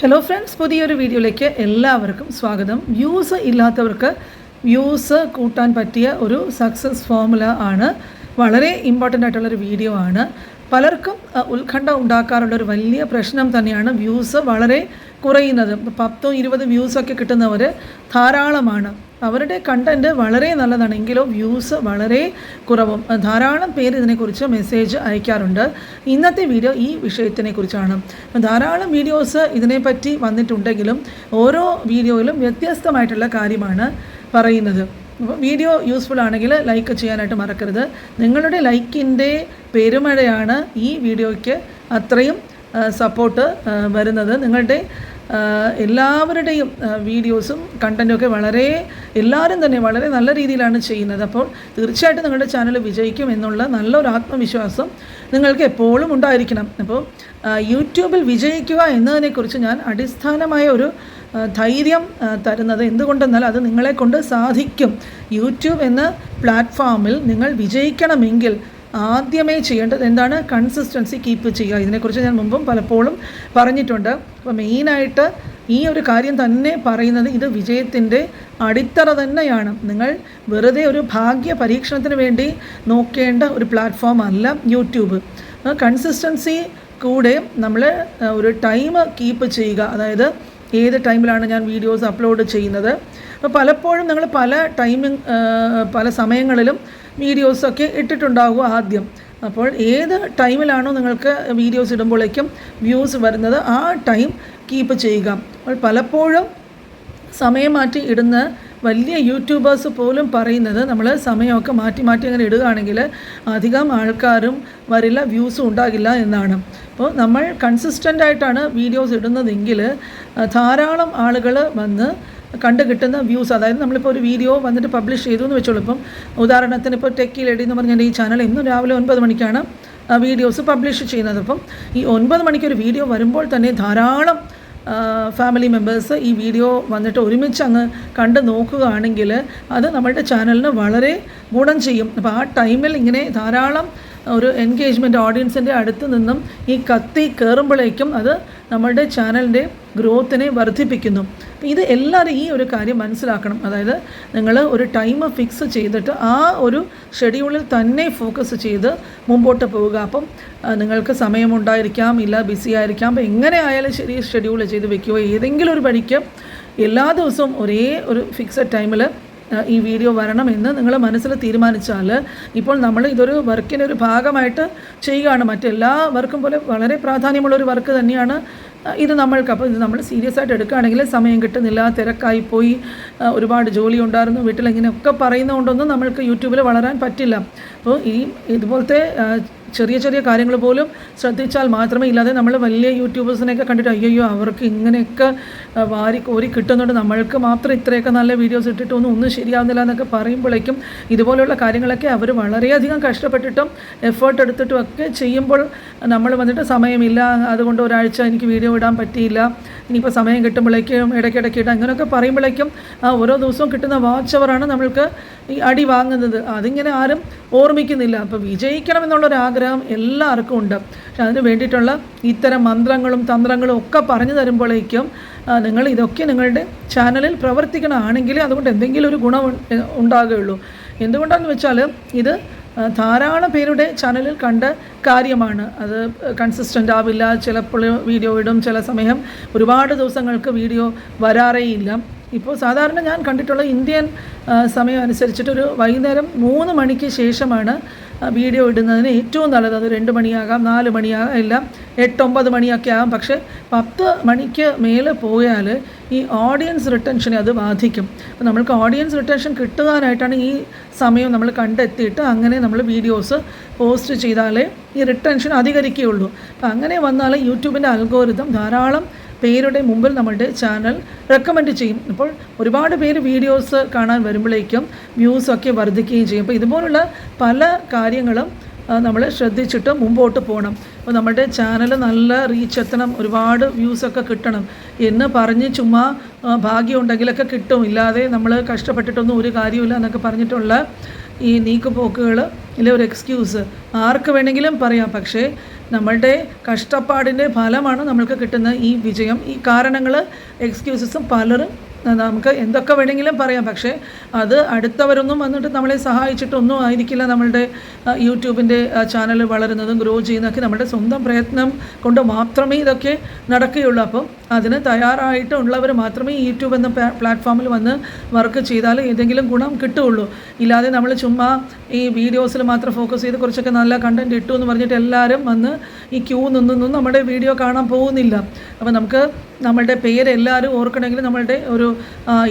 Hello friends പുതിയൊരു വീഡിയോയിലേക്ക് എല്ലാവർക്കും സ്വാഗതം. വ്യൂസ് ഇല്ലാത്തവർക്ക് വ്യൂസ് കൂട്ടാൻ പറ്റിയ ഒരു സക്സസ് ഫോമുല ആണ്. വളരെ ഇമ്പോർട്ടന്റ് ആയിട്ടുള്ളൊരു വീഡിയോ ആണ്. പലർക്കും ഉത്കണ്ഠ ഉണ്ടാക്കാറുള്ള ഒരു വലിയ പ്രശ്നം തന്നെയാണ് വ്യൂസ് വളരെ കുറയുന്നത്. പത്തോ ഇരുപത് വ്യൂസൊക്കെ കിട്ടുന്നവർ ധാരാളമാണ്. അവരുടെ കണ്ടന്റ് വളരെ നല്ലതാണ്. എങ്കിലോ വ്യൂസ് വളരെ കുറവും. ധാരാളം പേര് ഇതിനെക്കുറിച്ച് മെസ്സേജ് അയക്കാറുണ്ട്. ഇന്നത്തെ വീഡിയോ ഈ വിഷയത്തിനെ കുറിച്ചാണ് ധാരാളം വീഡിയോസ് ഇതിനെപ്പറ്റി വന്നിട്ടുണ്ടെങ്കിലും ഓരോ വീഡിയോയിലും വ്യത്യസ്തമായിട്ടുള്ള കാര്യമാണ് പറയുന്നത്. വീഡിയോ യൂസ്ഫുൾ ആണെങ്കിൽ ലൈക്ക് ചെയ്യാനായിട്ട് മറക്കരുത്. നിങ്ങളുടെ ലൈക്കിന്റെ പെരുമഴയാണ് ഈ വീഡിയോയ്ക്ക് അത്രയും സപ്പോർട്ട് വരുന്നത്. നിങ്ങളുടെ എല്ലാവരുടെയും വീഡിയോസും കണ്ടന്റും ഒക്കെ വളരെ എല്ലാവരും തന്നെ വളരെ നല്ല രീതിയിലാണ് ചെയ്യുന്നത്. അപ്പോൾ തീർച്ചയായിട്ടും നിങ്ങളുടെ ചാനൽ വിജയിക്കും എന്നുള്ള നല്ലൊരു ആത്മവിശ്വാസം നിങ്ങൾക്ക് എപ്പോഴും ഉണ്ടായിരിക്കണം. അപ്പോൾ യൂട്യൂബിൽ വിജയിക്കുക എന്നതിനെക്കുറിച്ച് ഞാൻ അടിസ്ഥാനമായ ഒരു ധൈര്യം തരുന്നത് എന്തുകൊണ്ടെന്നാൽ അത് നിങ്ങളെ കൊണ്ട് സാധിക്കും. യൂട്യൂബ് എന്ന പ്ലാറ്റ്ഫോമിൽ നിങ്ങൾ വിജയിക്കണമെങ്കിൽ ആദ്യമേ ചെയ്യേണ്ടത് എന്താണ്? കൺസിസ്റ്റൻസി കീപ്പ് ചെയ്യുക. ഇതിനെക്കുറിച്ച് ഞാൻ മുമ്പും പലപ്പോഴും പറഞ്ഞിട്ടുണ്ട്. അപ്പോൾ മെയിനായിട്ട് ഈ ഒരു കാര്യം തന്നെ പറയുന്നത് ഇത് വിജയത്തിന്റെ അടിത്തറ തന്നെയാണ്. നിങ്ങൾ വെറുതെ ഒരു ഭാഗ്യ പരീക്ഷണത്തിന് വേണ്ടി നോക്കേണ്ട ഒരു പ്ലാറ്റ്ഫോം അല്ല യൂട്യൂബ്. കൺസിസ്റ്റൻസി കൂടെ നമ്മൾ ഒരു ടൈം കീപ്പ് ചെയ്യുക. അതായത് ഏത് ടൈമിലാണ് ഞാൻ വീഡിയോസ് അപ്ലോഡ് ചെയ്യുന്നത്? അപ്പോൾ പലപ്പോഴും നിങ്ങൾ പല ടൈമിങ് പല സമയങ്ങളിലും വീഡിയോസൊക്കെ ഇട്ടിട്ടുണ്ടാകുക ആദ്യം. അപ്പോൾ ഏത് ടൈമിലാണോ നിങ്ങൾക്ക് വീഡിയോസ് ഇടുമ്പോഴേക്കും വ്യൂസ് വരുന്നത് ആ ടൈം കീപ്പ് ചെയ്യുക. അപ്പോൾ പലപ്പോഴും സമയം മാറ്റി ഇടുന്ന വലിയ യൂട്യൂബേഴ്സ് പോലും പറയുന്നത് നമ്മൾ സമയമൊക്കെ മാറ്റി മാറ്റി അങ്ങനെ ഇടുകയാണെങ്കിൽ അധികം ആൾക്കാരും വരില്ല വ്യൂസും ഉണ്ടാകില്ല എന്നാണ്. അപ്പോൾ നമ്മൾ കൺസിസ്റ്റന്റ് ആയിട്ടാണ് വീഡിയോസ് ഇടുന്നതെങ്കിൽ ധാരാളം ആളുകൾ വന്ന് കണ്ടു കിട്ടുന്ന വ്യൂസ് അതായത് നമ്മളിപ്പോൾ ഒരു വീഡിയോ വന്നിട്ട് പബ്ലിഷ് ചെയ്തു എന്ന് വെച്ചോളൂ. ഇപ്പം ഉദാഹരണത്തിന് ഇപ്പോൾ ടെക്കി ലെഡി എന്ന് പറഞ്ഞാൽ ഈ ചാനൽ ഇന്നും രാവിലെ ഒൻപത് മണിക്കാണ് വീഡിയോസ് പബ്ലിഷ് ചെയ്യുന്നത്. അപ്പം ഈ ഒൻപത് മണിക്ക് ഒരു വീഡിയോ വരുമ്പോൾ തന്നെ ധാരാളം ഫാമിലി മെമ്പേഴ്സ് ഈ വീഡിയോ വന്നിട്ട് ഒരുമിച്ച് അങ്ങ് കണ്ട് നോക്കുകയാണെങ്കിൽ അത് നമ്മളുടെ ചാനലിന് വളരെ ഗുണം ചെയ്യും. അപ്പോൾ ആ ടൈമിൽ ഇങ്ങനെ ധാരാളം ഒരു എൻഗേജ്മെന്റ് ഓഡിയൻസിന്റെ അടുത്ത് നിന്നും ഈ കത്തി കയറുമ്പോഴേക്കും അത് നമ്മളുടെ ചാനലിന്റെ ഗ്രോത്തിനെ വർദ്ധിപ്പിക്കുന്നു. ഇത് എല്ലാവരും ഈ ഒരു കാര്യം മനസ്സിലാക്കണം. അതായത് നിങ്ങൾ ഒരു ടൈം ഫിക്സ് ചെയ്തിട്ട് ആ ഒരു ഷെഡ്യൂളിൽ തന്നെ ഫോക്കസ് ചെയ്ത് മുമ്പോട്ട് പോവുക. അപ്പം നിങ്ങൾക്ക് സമയമുണ്ടായിരിക്കാം ഇല്ല ബിസി ആയിരിക്കാം. അപ്പം എങ്ങനെ ആയാലും ശരി ഷെഡ്യൂൾ ചെയ്ത് വെക്കുകയോ ഏതെങ്കിലും ഒരു വഴിക്ക് എല്ലാ ദിവസവും ഒരേ ഒരു ഫിക്സഡ് ടൈമിൽ ഈ വീഡിയോ വരണമെന്ന് നിങ്ങൾ മനസ്സിൽ തീരുമാനിച്ചാൽ ഇപ്പോൾ നമ്മൾ ഇതൊരു വർക്കിന്റെ ഒരു ഭാഗമായിട്ട് ചെയ്യുകയാണ്. മറ്റെല്ലാ വർക്കും പോലെ വളരെ പ്രാധാന്യമുള്ള ഒരു വർക്ക് തന്നെയാണ് ഇത് നമ്മൾക്ക്. അപ്പോൾ ഇത് നമ്മൾ സീരിയസ് ആയിട്ട് എടുക്കുകയാണെങ്കിൽ സമയം കിട്ടുന്നില്ല തിരക്കായി പോയി ഒരുപാട് ജോലി ഉണ്ടായിരുന്നു വീട്ടിൽ ഇങ്ങനെയൊക്കെ പറയുന്നതുകൊണ്ടൊന്നും നമ്മൾക്ക് യൂട്യൂബിൽ വളരാൻ പറ്റില്ല. അപ്പോൾ ഈ ഇതുപോലത്തെ ചെറിയ ചെറിയ കാര്യങ്ങൾ പോലും ശ്രദ്ധിച്ചാൽ മാത്രമേ ഇല്ലാതെ നമ്മൾ വലിയ യൂട്യൂബേഴ്സിനെയൊക്കെ കണ്ടിട്ട് അയ്യോ അവർക്ക് ഇങ്ങനെയൊക്കെ വാരി കോരി കിട്ടുന്നുണ്ട്. നമ്മൾക്ക് മാത്രം ഇത്രയൊക്കെ നല്ല വീഡിയോസ് ഇട്ടിട്ടൊന്നും ഒന്നും ശരിയാവുന്നില്ല എന്നൊക്കെ പറയുമ്പോഴേക്കും ഇതുപോലെയുള്ള കാര്യങ്ങളൊക്കെ അവർ വളരെയധികം കഷ്ടപ്പെട്ടിട്ടും എഫേർട്ട് എടുത്തിട്ടും ഒക്കെ ചെയ്യുമ്പോൾ നമ്മൾ വന്നിട്ട് സമയമില്ല. അതുകൊണ്ട് ഒരാഴ്ച എനിക്ക് വീഡിയോ ഇടാൻ പറ്റിയില്ല. ഇനിയിപ്പോൾ സമയം കിട്ടുമ്പോഴേക്കും ഇടയ്ക്കിടയ്ക്ക് ഇടാം അങ്ങനെയൊക്കെ പറയുമ്പോഴേക്കും ആ ഓരോ ദിവസവും കിട്ടുന്ന വാച്ച് അവറാണ് നമ്മൾക്ക് ഈ അടി വാങ്ങുന്നത്. അതിങ്ങനെ ആരും ഓർമ്മിക്കുന്നില്ല. അപ്പോൾ വിജയിക്കണം എന്നുള്ളൊരാഗ്രഹം എല്ലാവർക്കും ഉണ്ട്. പക്ഷെ അതിന് വേണ്ടിയിട്ടുള്ള ഇത്തരം മന്ത്രങ്ങളും തന്ത്രങ്ങളും ഒക്കെ പറഞ്ഞു തരുമ്പോഴേക്കും നിങ്ങൾ ഇതൊക്കെ നിങ്ങളുടെ ചാനലിൽ പ്രവർത്തിക്കണമാണെങ്കിൽ അതുകൊണ്ട് എന്തെങ്കിലും ഒരു ഗുണം ഉണ്ടാകുകയുള്ളൂ. എന്തുകൊണ്ടാണെന്ന് വെച്ചാൽ ഇത് ധാരാളം പേരുടെ ചാനലിൽ കണ്ട കാര്യമാണ്. അത് കൺസിസ്റ്റന്റ് ആവില്ല. ചിലപ്പോൾ വീഡിയോ ഇടും. ചില സമയം ഒരുപാട് ദിവസങ്ങൾക്ക് വീഡിയോ വരാറേയില്ല. ഇപ്പോൾ സാധാരണ ഞാൻ കണ്ടിട്ടുള്ള ഇന്ത്യൻ സമയം അനുസരിച്ചിട്ടൊരു വൈകുന്നേരം മൂന്ന് മണിക്ക് ശേഷമാണ് വീഡിയോ ഇടുന്നതിന് ഏറ്റവും നല്ലത്. അത് രണ്ട് മണിയാകാം നാല് മണിയാകാം എല്ലാം എട്ടൊമ്പത് മണിയൊക്കെ ആകാം പക്ഷേ പത്ത് മണിക്ക് മേലെ പോയാൽ ഈ ഓഡിയൻസ് റിട്ടൻഷനെ അത് ബാധിക്കും. അപ്പോൾ നമ്മൾക്ക് ഓഡിയൻസ് റിട്ടൻഷൻ കിട്ടുവാനായിട്ടാണ് ഈ സമയം നമ്മൾ കണ്ടെത്തിയിട്ട് അങ്ങനെ നമ്മൾ വീഡിയോസ് പോസ്റ്റ് ചെയ്താലേ ഈ റിട്ടൻഷൻ അധികരിക്കുകയുള്ളൂ. അപ്പോൾ അങ്ങനെ വന്നാൽ യൂട്യൂബിന്റെ അൽഗോരിതം ധാരാളം പേരുടെ മുമ്പിൽ നമ്മളുടെ ചാനൽ റെക്കമെൻഡ് ചെയ്യും. അപ്പോൾ ഒരുപാട് പേര് വീഡിയോസ് കാണാൻ വരുമ്പോഴേക്കും വ്യൂസൊക്കെ വർദ്ധിക്കുകയും ചെയ്യും. അപ്പോൾ ഇതുപോലുള്ള പല കാര്യങ്ങളും നമ്മൾ ശ്രദ്ധിച്ചിട്ട് മുമ്പോട്ട് പോകണം. അപ്പോൾ നമ്മുടെ ചാനൽ നല്ല റീച്ച് എത്തണം ഒരുപാട് വ്യൂസൊക്കെ കിട്ടണം. എന്ന് പറഞ്ഞ് ചുമ്മാ ഭാഗ്യമുണ്ടെങ്കിലൊക്കെ കിട്ടും. ഇല്ലാതെ നമ്മൾ കഷ്ടപ്പെട്ടിട്ടൊന്നും ഒരു കാര്യമില്ല എന്നൊക്കെ പറഞ്ഞിട്ടുള്ള ഈ നീക്കുപോക്കുകൾ ഇല്ല ഒരു എക്സ്ക്യൂസ് ആർക്ക് വേണമെങ്കിലും പറയാം. പക്ഷേ നമ്മളുടെ കഷ്ടപ്പാടിന്റെ ഫലമാണ് നമ്മൾക്ക് കിട്ടുന്ന ഈ വിജയം. ഈ കാരണങ്ങൾ എക്സ്ക്യൂസസും പലരും നമുക്ക് എന്തൊക്കെ വേണമെങ്കിലും പറയാം. പക്ഷേ അത് അടുത്തവരൊന്നും വന്നിട്ട് നമ്മളെ സഹായിച്ചിട്ടൊന്നും ആയിരിക്കില്ല നമ്മളുടെ യൂട്യൂബിന്റെ ചാനൽ വളരുന്നതും ഗ്രോ ചെയ്യുന്നതൊക്കെ നമ്മുടെ സ്വന്തം പ്രയത്നം കൊണ്ട് മാത്രമേ ഇതൊക്കെ നടക്കുകയുള്ളൂ. അപ്പം അതിന് തയ്യാറായിട്ടുള്ളവർ മാത്രമേ യൂട്യൂബ് എന്ന പ്ലാറ്റ്ഫോമിൽ വന്ന് വർക്ക് ചെയ്താൽ ഏതെങ്കിലും ഗുണം കിട്ടുകയുള്ളൂ. ഇല്ലാതെ നമ്മൾ ചുമ്മാ ഈ വീഡിയോസിൽ മാത്രം ഫോക്കസ് ചെയ്ത് കുറച്ചൊക്കെ നല്ല കണ്ടന്റ് ഇട്ടു എന്ന് പറഞ്ഞിട്ട് എല്ലാവരും വന്ന് ഈ ക്യൂ നിന്നൊന്നും നമ്മുടെ വീഡിയോ കാണാൻ പോകുന്നില്ല. അപ്പോൾ നമുക്ക് നമ്മളുടെ പേര് എല്ലാവരും ഓർക്കണമെങ്കിൽ നമ്മളുടെ ഒരു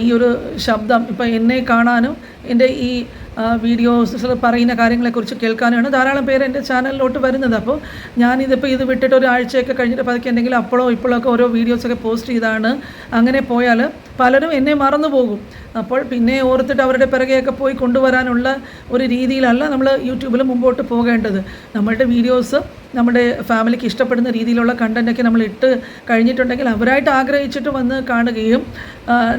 ഈ ഒരു ശബ്ദം ഇപ്പം എന്നെ കാണാനും എന്റെ ഈ വീഡിയോസിൽ പറയുന്ന കാര്യങ്ങളെക്കുറിച്ച് കേൾക്കാനാണ് ധാരാളം പേര് എന്റെ ചാനലിലോട്ട് വരുന്നത്. അപ്പോൾ ഞാനിതിപ്പോൾ ഇത് വിട്ടിട്ട് ഒരു ആഴ്ചയൊക്കെ കഴിഞ്ഞിട്ട് പതുക്കെ എന്തെങ്കിലും അപ്പോഴോ ഇപ്പോഴൊക്കെ ഓരോ വീഡിയോസൊക്കെ പോസ്റ്റ് ചെയ്താണ്. അങ്ങനെ പോയാൽ പലരും എന്നെ മറന്നു പോകും അപ്പോൾ പിന്നെ ഓർത്തിട്ട് അവരുടെ പിറകെയൊക്കെ പോയി കൊണ്ടുവരാനുള്ള ഒരു രീതിയിലല്ല നമ്മൾ യൂട്യൂബിൽ മുമ്പോട്ട് പോകേണ്ടത്. നമ്മളുടെ വീഡിയോസ് നമ്മുടെ ഫാമിലിക്ക് ഇഷ്ടപ്പെടുന്ന രീതിയിലുള്ള കണ്ടന്റൊക്കെ നമ്മൾ ഇട്ട് കഴിഞ്ഞിട്ടുണ്ടെങ്കിൽ അവരായിട്ട് ആഗ്രഹിച്ചിട്ട് വന്ന് കാണുകയും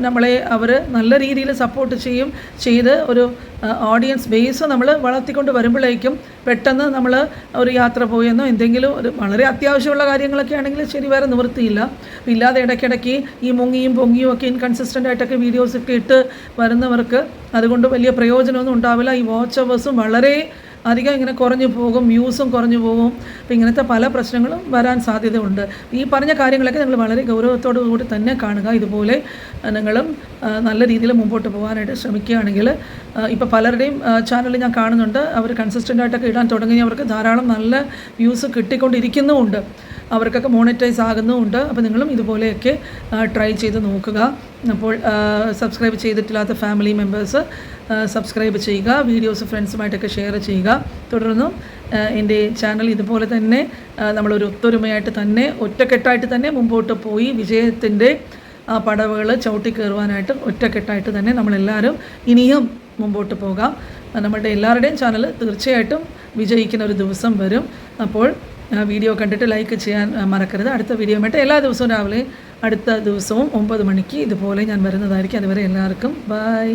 നമ്മളെ അവർ നല്ല രീതിയിൽ സപ്പോർട്ട് ചെയ്യും ചെയ്ത് ഒരു ഓഡിയൻസ് ബേസ് നമ്മൾ വളർത്തിക്കൊണ്ട് വരുമ്പോഴേക്കും പെട്ടെന്ന് നമ്മൾ ഒരു യാത്ര പോയെന്നോ എന്തെങ്കിലും ഒരു വളരെ അത്യാവശ്യമുള്ള കാര്യങ്ങളൊക്കെ ആണെങ്കിൽ ശരി വേറെ നിവൃത്തിയില്ല. ഇല്ലാതെ ഇടയ്ക്കിടയ്ക്ക് ഈ മുങ്ങിയും പൊങ്ങിയും ഒക്കെ ഇൻകൺസിസ്റ്റന്റ് ആയിട്ടൊക്കെ വീഡിയോസൊക്കെ ഇട്ട് വരുന്നവർക്ക് അതുകൊണ്ട് വലിയ പ്രയോജനമൊന്നും ഉണ്ടാവില്ല. ഈ വാച്ച് അവേഴ്സും വളരെ അധികം ഇങ്ങനെ കുറഞ്ഞു പോകും വ്യൂസും കുറഞ്ഞു പോകും. അപ്പം ഇങ്ങനത്തെ പല പ്രശ്നങ്ങളും വരാൻ സാധ്യതയുണ്ട്. ഈ പറഞ്ഞ കാര്യങ്ങളൊക്കെ നിങ്ങൾ വളരെ ഗൗരവത്തോടു കൂടി തന്നെ കാണുക. ഇതുപോലെ നിങ്ങളും നല്ല രീതിയിൽ മുമ്പോട്ട് പോകാനായിട്ട് ശ്രമിക്കുകയാണെങ്കിൽ ഇപ്പോൾ പലരുടെയും ചാനൽ ഞാൻ കാണുന്നുണ്ട്. അവർ കൺസിസ്റ്റന്റ് ആയിട്ടൊക്കെ ഇടാൻ തുടങ്ങിയവർക്ക് ധാരാളം നല്ല വ്യൂസ് കിട്ടിക്കൊണ്ടിരിക്കുന്നുമുണ്ട്. അവർക്കൊക്കെ മോണിറ്റൈസ് ആകുന്നുമുണ്ട്. അപ്പോൾ നിങ്ങളും ഇതുപോലെയൊക്കെ ട്രൈ ചെയ്ത് നോക്കുക. അപ്പോൾ സബ്സ്ക്രൈബ് ചെയ്തിട്ടില്ലാത്ത ഫാമിലി മെമ്പേഴ്സ് സബ്സ്ക്രൈബ് ചെയ്യുക. വീഡിയോസ് ഫ്രണ്ട്സുമായിട്ടൊക്കെ ഷെയർ ചെയ്യുക. തുടർന്നും എന്റെ ചാനൽ ഇതുപോലെ തന്നെ നമ്മളൊരു ഒത്തൊരുമയായിട്ട് തന്നെ ഒറ്റക്കെട്ടായിട്ട് തന്നെ മുമ്പോട്ട് പോയി വിജയത്തിന്റെ ആ പടവുകൾ ചവിട്ടി കയറുവാനായിട്ട് ഒറ്റക്കെട്ടായിട്ട് തന്നെ നമ്മളെല്ലാവരും ഇനിയും മുമ്പോട്ട് പോകാം. നമ്മളുടെ എല്ലാവരുടെയും ചാനൽ തീർച്ചയായിട്ടും വിജയിക്കുന്ന ഒരു ദിവസം വരും. അപ്പോൾ വീഡിയോ കണ്ടിട്ട് ലൈക്ക് ചെയ്യാൻ മറക്കരുത്. അടുത്ത വീഡിയോ ആയിട്ട് എല്ലാ ദിവസവും രാവിലെ അടുത്ത ദിവസവും ഒമ്പത് മണിക്ക് ഇതുപോലെ ഞാൻ വരുന്നതായിരിക്കും. അതുവരെ എല്ലാവർക്കും ബൈ